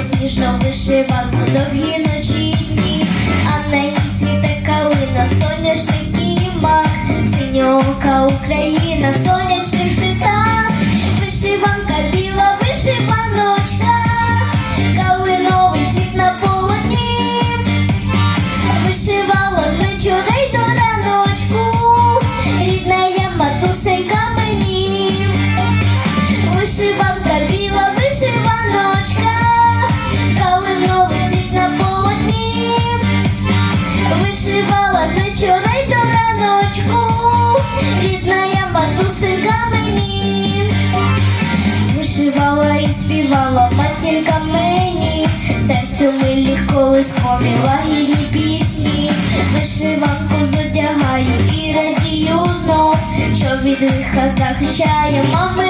Білу сніжно вишиванку довгі ночі дні, а на ній цвіте калина, соняшник і синьока Україна в сонячних. Вишивала з вечора й до раночку, рідна я матусенька мені, вишивала і співала матінка мені, серцю милі колискові лагідні пісні, вишиванку зодягаю і радію знов, що від лиха захищає мамин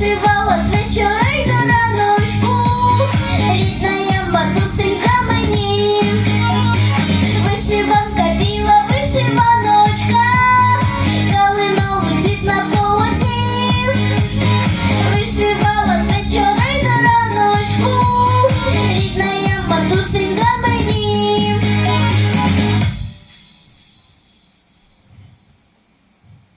Przywała zwyczaj